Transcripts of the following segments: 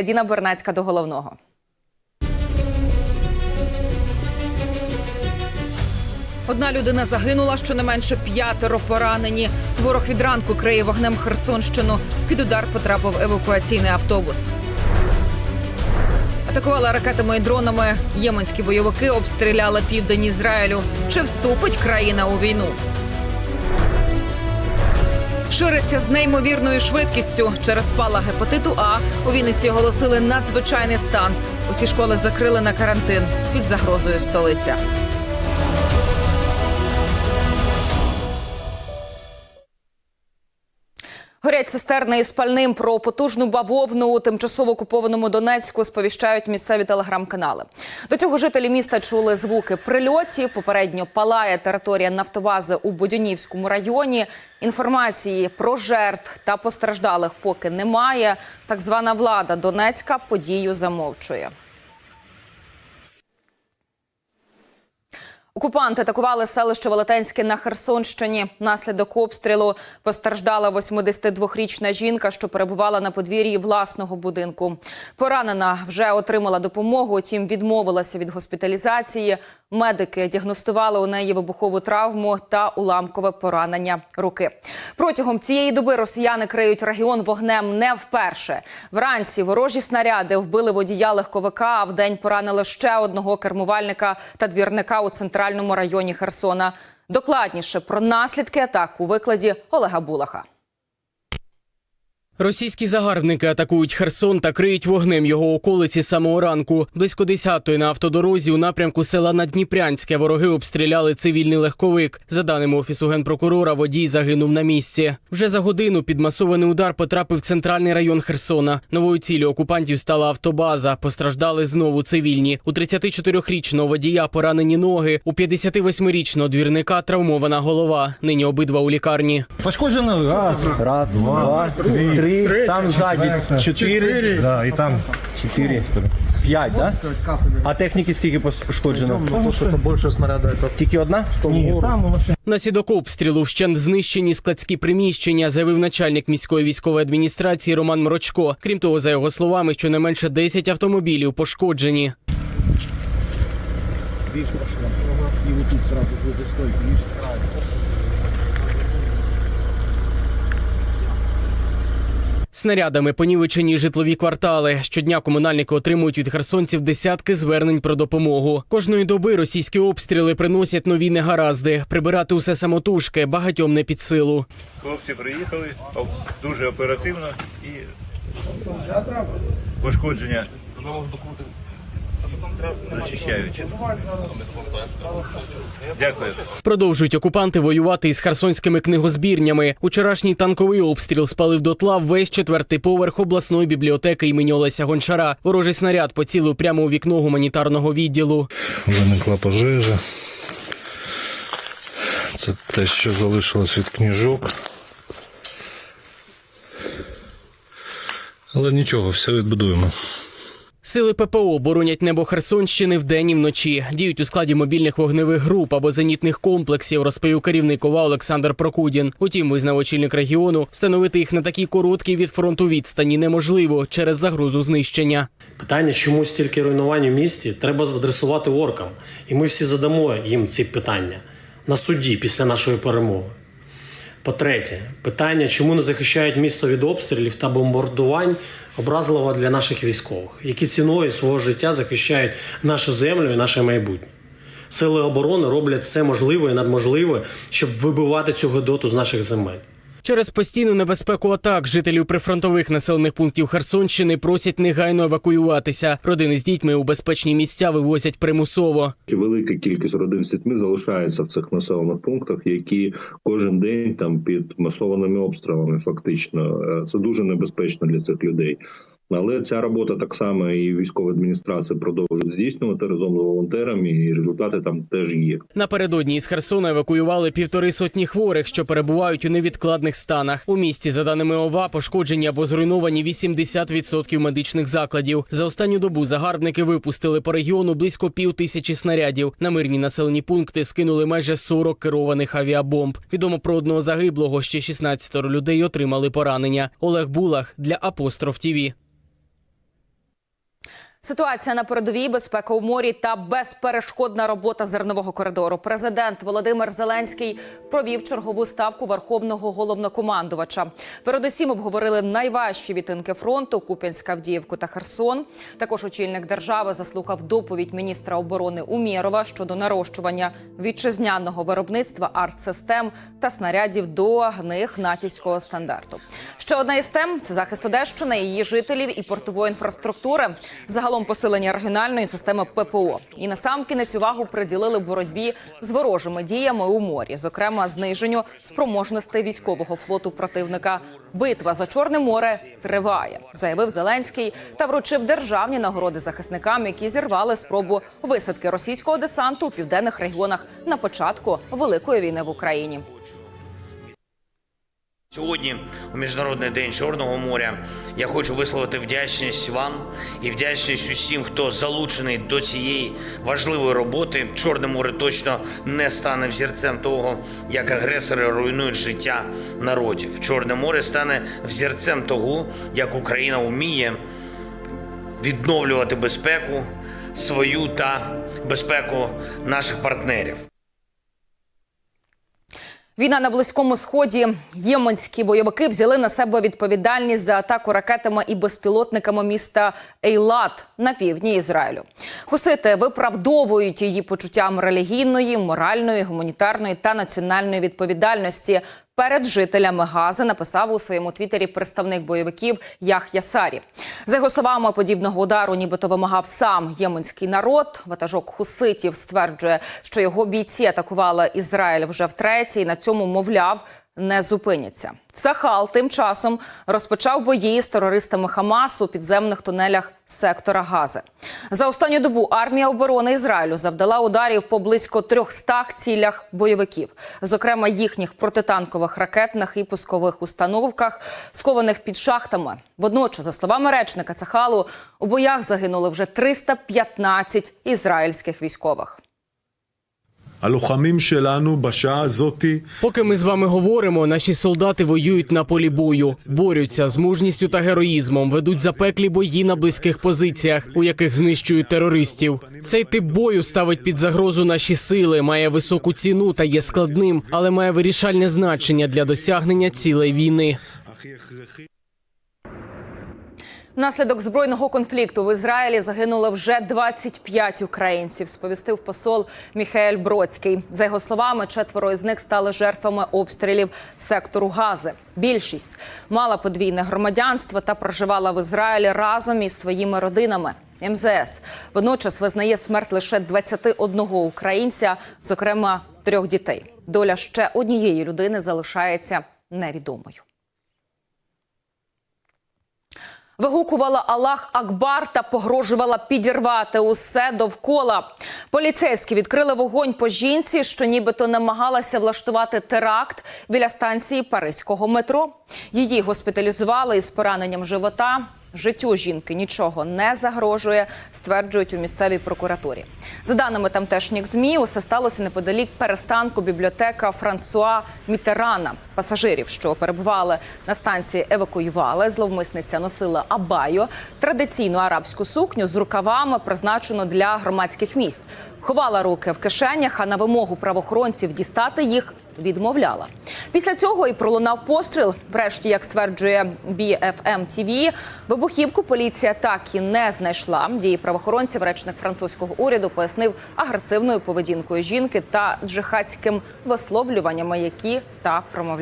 Діна Бернацька до головного. Одна людина загинула, щонайменше п'ятеро поранені. Ворог від ранку криє вогнем Херсонщину. Під удар потрапив евакуаційний автобус. Атакували ракетами і дронами. Єменські бойовики обстріляли південь Ізраїлю. Чи вступить країна у війну? Шириться з неймовірною швидкістю. Через спала гепатиту А у Вінниці оголосили надзвичайний стан. Усі школи закрили на карантин під загрозою столиця. Горять цистерни із пальним про потужну бавовну у тимчасово окупованому Донецьку сповіщають місцеві телеграм-канали. До цього жителі міста чули звуки прильотів. Попередньо палає територія нафтобази у Бодюнівському районі. Інформації про жертв та постраждалих поки немає. Так звана влада Донецька подію замовчує. Окупанти атакували селище Велетенське на Херсонщині. Внаслідок обстрілу постраждала 82-річна жінка, що перебувала на подвір'ї власного будинку. Поранена вже отримала допомогу, втім відмовилася від госпіталізації. Медики діагностували у неї вибухову травму та уламкове поранення руки. Протягом цієї доби росіяни криють регіон вогнем не вперше. Вранці ворожі снаряди вбили водія легковика, а вдень поранили ще одного кермувальника та двірника у центральному районі Херсона. Докладніше про наслідки атак у викладі Олега Булаха. Російські загарбники атакують Херсон та криють вогнем його околиці з самого ранку. Близько 10-ї на автодорозі у напрямку села Надніпрянське вороги обстріляли цивільний легковик. За даними офісу генпрокурора, водій загинув на місці. Вже за годину під масований удар потрапив в центральний район Херсона. Новою ціллю окупантів стала автобаза. Постраждали знову цивільні. У 34-річного водія поранені ноги. У 58-річного двірника травмована голова. Нині обидва у лікарні. Пошкоджено раз, Раз, два, три, там сзади чотири, да, і там чотири, п'ять, да? А техніки скільки пошкоджено? Тому що це більше снаряда. Это... Тільки одна? Ні, там машина. Наслідок обстрілу вщент знищені складські приміщення, заявив начальник міської військової адміністрації Роман Мрочко. Крім того, за його словами, щонайменше 10 автомобілів пошкоджені. Снарядами понівечені житлові квартали. Щодня комунальники отримують від херсонців десятки звернень про допомогу. Кожної доби російські обстріли приносять нові негаразди. Прибирати усе самотужки багатьом не під силу. Хлопці приїхали дуже оперативно і пошкодження зачищаючи. Дякую. Продовжують окупанти воювати із херсонськими книгозбірнями. Учорашній танковий обстріл спалив дотла весь четвертий поверх обласної бібліотеки імені Олеся Гончара. Ворожий снаряд поцілив прямо у вікно гуманітарного відділу. виникла пожежа. Це те, що залишилось від книжок. Але нічого, все відбудуємо. Сили ППО боронять небо Херсонщини вдень і вночі. Діють у складі мобільних вогневих груп або зенітних комплексів, розповів керівник ОВА Олександр Прокудін. Утім, визнав очільник регіону, встановити їх на такій короткій від фронту відстані неможливо через загрозу знищення. Питання, чому стільки руйнувань у місті, треба задресувати оркам. І ми всі задамо їм ці питання на суді після нашої перемоги. По-третє, питання, чому не захищають місто від обстрілів та бомбардувань, образливо для наших військових, які ціною свого життя захищають нашу землю і наше майбутнє. Сили оборони роблять все можливе і надможливе, щоб вибивати цю гидоту з наших земель. Через постійну небезпеку атак жителів прифронтових населених пунктів Херсонщини просять негайно евакуюватися. Родини з дітьми у безпечні місця вивозять примусово. Велика кількість родин з дітьми залишається в цих населених пунктах, які кожен день там під масованими обстрілами. Фактично, Е, це дуже небезпечно для цих людей. Але ця робота так само і військова адміністрація продовжує здійснювати разом з волонтерами, і результати там теж є. Напередодні із Херсона евакуювали півтори сотні хворих, що перебувають у невідкладних станах. У місті, за даними ОВА, пошкоджені або зруйновані 80% медичних закладів. За останню добу загарбники випустили по регіону близько пів тисячі снарядів. На мирні населені пункти скинули майже 40 керованих авіабомб. Відомо про одного загиблого. Ще 16 людей отримали поранення. Олег Булах для Апостроф ТІВІ. Ситуація на передовій, безпека у морі та безперешкодна робота зернового коридору. Президент Володимир Зеленський провів чергову ставку верховного головнокомандувача. Передусім обговорили найважчі відтинки фронту Куп'янська, Авдіївку та Херсон. Також очільник держави заслухав доповідь міністра оборони Умєрова щодо нарощування вітчизняного виробництва артсистем та снарядів до них натівського стандарту. Ще одна із тем це захист Одещини, її жителів і портової інфраструктури. Загалом посилення регіональної системи ППО. І насамкінець увагу приділили боротьбі з ворожими діями у морі, зокрема зниженню спроможностей військового флоту противника. Битва за Чорне море триває, заявив Зеленський та вручив державні нагороди захисникам, які зірвали спробу висадки російського десанту у південних регіонах на початку великої війни в Україні. Сьогодні, у міжнародний день Чорного моря, я хочу висловити вдячність вам і вдячність усім, хто залучений до цієї важливої роботи. Чорне море точно не стане взірцем того, як агресори руйнують життя народів. Чорне море стане взірцем того, як Україна вміє відновлювати безпеку свою та безпеку наших партнерів. Війна на близькому сході. Єменські бойовики взяли на себе відповідальність за атаку ракетами і безпілотниками міста Ейлат на півдні Ізраїлю. Хусити виправдовують її почуттям релігійної, моральної, гуманітарної та національної відповідальності. Перед жителями Гази написав у своєму твіттері представник бойовиків Ях'я Сарі. За його словами, подібного удару, нібито вимагав сам єменський народ. Ватажок хуситів стверджує, що його бійці атакували Ізраїль вже втретє, і на цьому мовляв. Не зупиняться. Сахал тим часом розпочав бої з терористами Хамасу у підземних тунелях сектора Гази. За останню добу армія оборони Ізраїлю завдала ударів по близько 300 цілях бойовиків, зокрема їхніх протитанкових ракетних і пускових установках, схованих під шахтами. Водночас, за словами речника Цахалу, у боях загинули вже 315 ізраїльських військових. הלוחמים שלנו בשעה הזאתי Поки ми з вами говоримо, наші солдати воюють на полі бою, борються з мужністю та героїзмом, ведуть запеклі бої на близьких позиціях, у яких знищують терористів. Цей тип бою ставить під загрозу наші сили, має високу ціну та є складним, але має вирішальне значення для досягнення цілей війни. Внаслідок збройного конфлікту в Ізраїлі загинуло вже 25 українців. Сповістив посол Міхаель Бродський. За його словами, четверо із них стали жертвами обстрілів сектору Гази. Більшість мала подвійне громадянство та проживала в Ізраїлі разом із своїми родинами. МЗС водночас визнає смерть лише 21 українця, зокрема трьох дітей. Доля ще однієї людини залишається невідомою. Вигукувала Аллах Акбар та погрожувала підірвати усе довкола. Поліцейські відкрили вогонь по жінці, що нібито намагалася влаштувати теракт біля станції Паризького метро. Її госпіталізували із пораненням живота. Життю жінки нічого не загрожує, стверджують у місцевій прокуратурі. За даними тамтешніх змі, усе сталося неподалік перестанку бібліотека Франсуа Мітерана. Пасажирів, що перебували на станції, евакуювали. Зловмисниця носила абайо, традиційну арабську сукню з рукавами, призначену для громадських місць. Ховала руки в кишенях, а на вимогу правоохоронців дістати їх відмовляла. Після цього і пролунав постріл. Врешті, як стверджує BFM TV, вибухівку поліція так і не знайшла. Дії правоохоронців речник французького уряду пояснив агресивною поведінкою жінки та джихадським висловлюваннями, які та промовляла.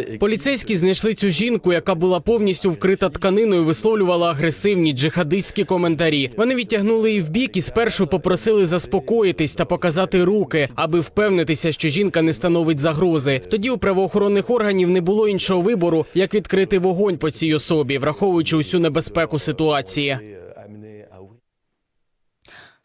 Et... Поліцейські знайшли цю жінку, яка була повністю вкрита тканиною, висловлювала агресивні джихадистські коментарі. Вони відтягнули її в бік і спершу попросили заспокоїтись та показати руки, аби впевнитися, що жінка не становить загрози. Тоді у правоохоронних органів не було іншого вибору, як відкрити вогонь по цій особі, враховуючи усю небезпеку ситуації.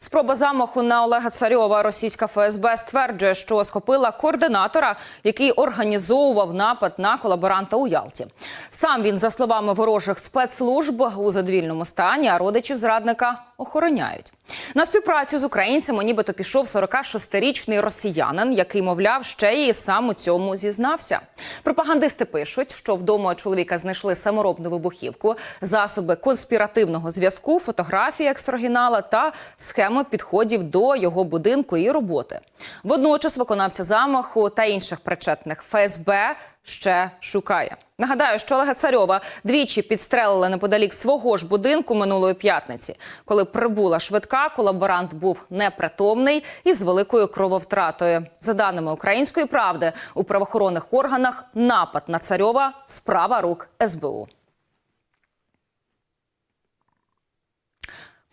Спроба замаху на Олега Царьова російська ФСБ стверджує, що схопила координатора, який організовував напад на колаборанта у Ялті. Сам він, за словами ворожих спецслужб, у задвільному стані, а родичів зрадника охороняють. На співпрацю з українцями нібито пішов 46-річний росіянин, який, мовляв, ще й сам у цьому зізнався. Пропагандисти пишуть, що вдома чоловіка знайшли саморобну вибухівку, засоби конспіративного зв'язку, фотографії ексоригінала та схеми підходів до його будинку і роботи. Водночас виконавця замаху та інших причетних ФСБ ще шукає. Нагадаю, що Олега Царьова двічі підстрелили неподалік свого ж будинку минулої п'ятниці. Коли прибула швидка, колаборант був непритомний і з великою крововтратою. За даними української правди, у правоохоронних органах напад на царьова справа рук СБУ.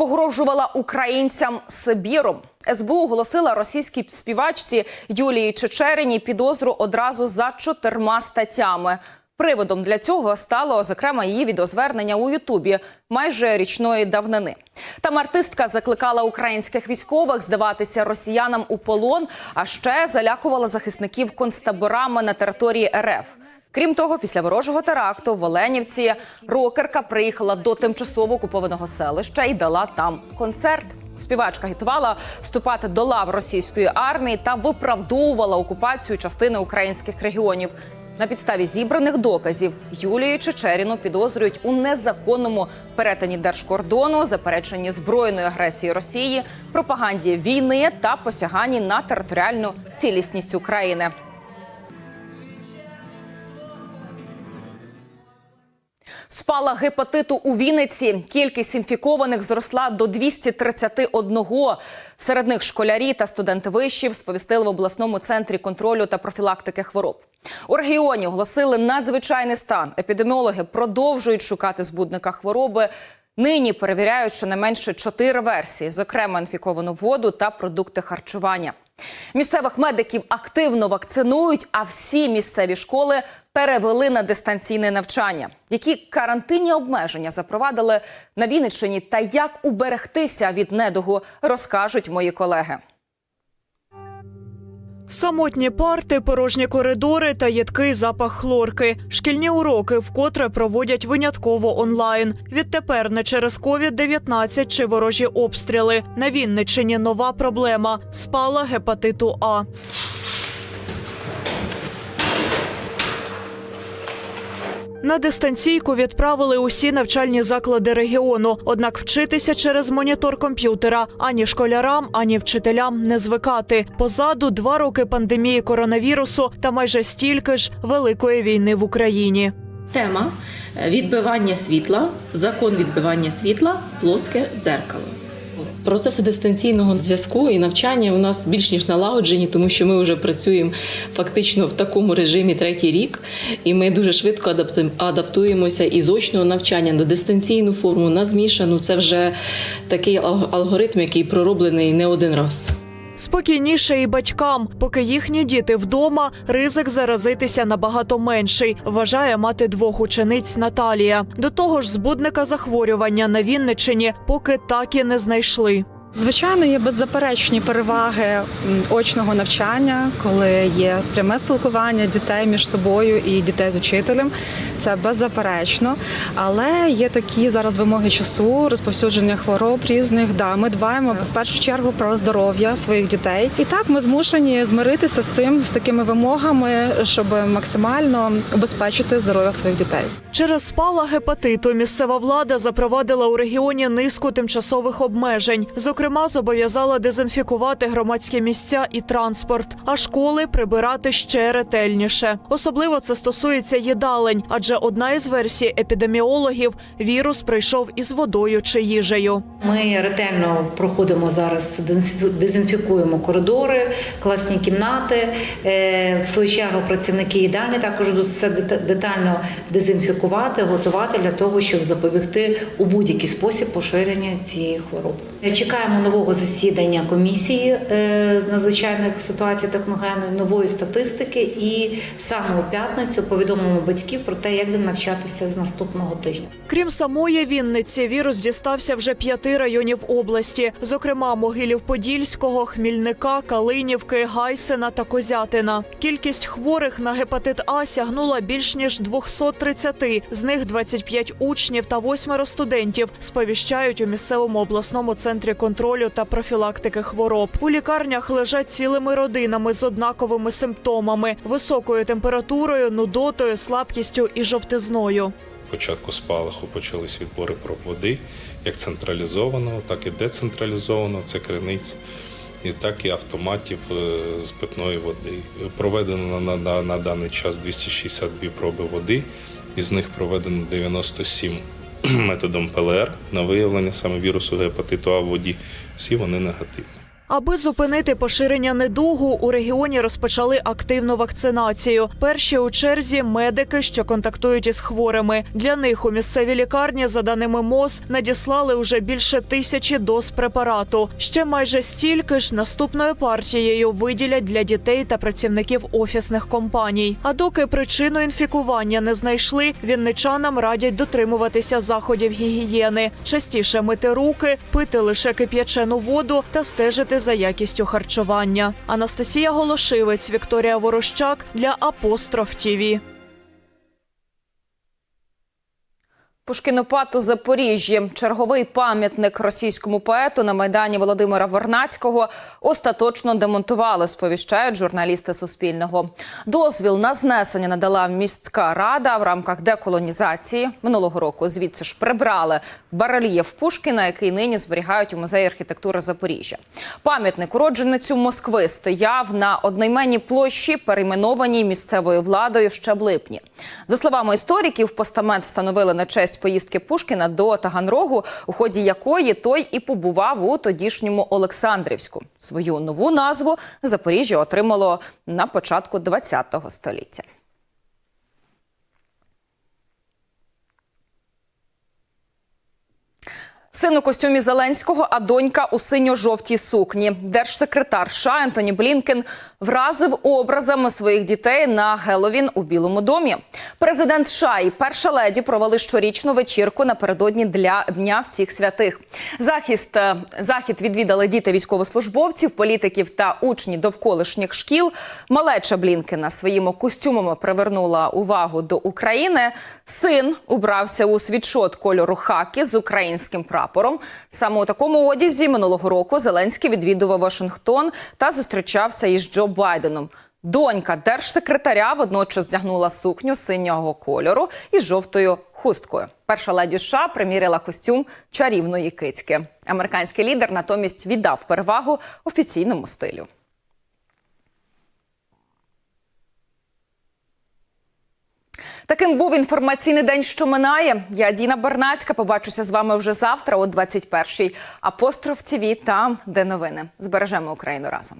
Погрожувала українцям Сибіром. СБУ оголосила російській співачці Юлії Чечеріні підозру одразу за чотирма статтями. Приводом для цього стало зокрема її відеозвернення у Ютубі майже річної давнини. Там артистка закликала українських військових здаватися росіянам у полон, а ще залякувала захисників концтаборами на території РФ. Крім того, після ворожого теракту в Оленівці рокерка приїхала до тимчасово окупованого селища і дала там концерт. Співачка агітувала вступати до лав російської армії та виправдовувала окупацію частини українських регіонів. На підставі зібраних доказів Юлію Чечеріну підозрюють у незаконному перетині держкордону, запереченні збройної агресії Росії, пропаганді війни та посяганні на територіальну цілісність України. Спала гепатиту у Вінниці. Кількість інфікованих зросла до 231. Серед них школярі та студенти вишів сповістили в обласному центрі контролю та профілактики хвороб. У регіоні оголосили надзвичайний стан. Епідеміологи продовжують шукати збудника хвороби. Нині перевіряють щонайменше чотири версії, зокрема інфіковану воду та продукти харчування. Місцевих медиків активно вакцинують, а всі місцеві школи перевели на дистанційне навчання. Які карантинні обмеження запровадили на Вінниччині та як уберегтися від недугу, розкажуть мої колеги. Самотні парти, порожні коридори та їдкий запах хлорки. Шкільні уроки вкотре проводять винятково онлайн. Відтепер не через COVID-19 чи ворожі обстріли. На Вінниччині нова проблема спала гепатиту А. На дистанційку відправили усі навчальні заклади регіону. Однак вчитися через монітор комп'ютера ані школярам, ані вчителям не звикати. Позаду два роки пандемії коронавірусу та майже стільки ж великої війни в Україні. Тема відбивання світла, закон відбивання світла, плоске дзеркало. Процеси дистанційного зв'язку і навчання у нас більш ніж налагоджені, тому що ми вже працюємо фактично в такому режимі третій рік, і ми дуже швидко адапту- адаптуємося із очного навчання на дистанційну форму, на змішану. Це вже такий ал- алгоритм, який пророблений не один раз. Спокійніше і батькам, поки їхні діти вдома, ризик заразитися набагато менший, вважає мати двох учениць Наталія. До того ж, збудника захворювання на Вінниччині поки так і не знайшли. Звичайно, є беззаперечні переваги очного навчання, коли є пряме спілкування дітей між собою і дітей з учителем. Це беззаперечно. Але є такі зараз вимоги часу, розповсюдження хвороб різних. Да, ми дбаємо в першу чергу про здоров'я своїх дітей. І так ми змушені змиритися з цим, з такими вимогами, щоб максимально убезпечити здоров'я своїх дітей. Через спала гепатиту місцева влада запровадила у регіоні низку тимчасових обмежень. Зокрема, зобов'язала дезінфікувати громадські місця і транспорт, а школи прибирати ще ретельніше. Особливо це стосується їдалень, адже одна із версій епідеміологів вірус прийшов із водою чи їжею. Ми ретельно проходимо зараз, дезінфі- дезінфікуємо коридори, класні кімнати. Е, В свою чергу працівники їдальні також будуть все дета- детально дезінфікувати, готувати для того, щоб запобігти у будь-який спосіб поширення цієї хвороби. Чекаємо Чекаємо нового засідання комісії е, з надзвичайних ситуацій техногенної, нової статистики, і саме у п'ятницю повідомимо батьків про те, як будемо навчатися з наступного тижня. Крім самої Вінниці, вірус дістався вже п'яти районів області, зокрема Могилів-Подільського, Хмільника, Калинівки, Гайсина та Козятина. Кількість хворих на гепатит А сягнула більш ніж 230, з них 25 учнів та восьмеро студентів сповіщають у місцевому обласному центрі контролю та профілактики хвороб. У лікарнях лежать цілими родинами з однаковими симптомами: високою температурою, нудотою, слабкістю і жовтизною. Початку спалаху почались відбори проб води, як централізованого, так і децентралізованого, це криниць, і так і автоматів е, з питної води. Проведено на, на, на даний час 262 проби води, із них проведено 97 методом ПЛР на виявлення саме вірусу гепатиту А в воді. Всі вони негативні. Аби зупинити поширення недугу, у регіоні розпочали активну вакцинацію. Перші у черзі медики, що контактують із хворими. Для них у місцеві лікарні, за даними МОЗ, надіслали вже більше тисячі доз препарату. Ще майже стільки ж наступною партією виділять для дітей та працівників офісних компаній. А доки причину інфікування не знайшли, вінничанам радять дотримуватися заходів гігієни, частіше мити руки, пити лише кип'ячену воду та стежити за якістю харчування. Анастасія Голошивець, Вікторія Ворощак для Апостроф ТІВІ. Пушкінопад у Запоріжжі. Черговий пам'ятник російському поету на майдані Володимира Вернацького остаточно демонтували, сповіщають журналісти Суспільного. Дозвіл на знесення надала міська рада в рамках деколонізації. Минулого року звідси ж прибрали барельєф Пушкіна, який нині зберігають у музеї архітектури Запоріжжя. Пам'ятник уродженицю Москви стояв на одноіменній площі, перейменованій місцевою владою ще в липні. За словами істориків, постамент встановили на честь поїздки Пушкіна до Таганрогу, у ході якої той і побував у тодішньому Олександрівську. Свою нову назву Запоріжжя отримало на початку ХХ століття. Син у костюмі Зеленського, а донька у синьо-жовтій сукні. Держсекретар США Ентоні Блінкен вразив образами своїх дітей на Геловін у Білому домі. Президент США і перша леді провели щорічну вечірку напередодні для Дня всіх святих. Захист е, захід відвідали діти військовослужбовців, політиків та учні довколишніх шкіл. Малеча Блінкена своїми костюмами привернула увагу до України. Син убрався у світшот кольору хакі з українським прапором. Саме у такому одязі минулого року Зеленський відвідував Вашингтон та зустрічався із Джо Байденом. Донька держсекретаря водночас здягнула сукню синього кольору із жовтою хусткою. Перша леді США приміряла костюм чарівної кицьки. Американський лідер натомість віддав перевагу офіційному стилю. Таким був інформаційний день, що минає. Я Діна Барнацька. Побачуся з вами вже завтра о 21-й. Апостроф ТІВІ там, де новини. Збережемо Україну разом.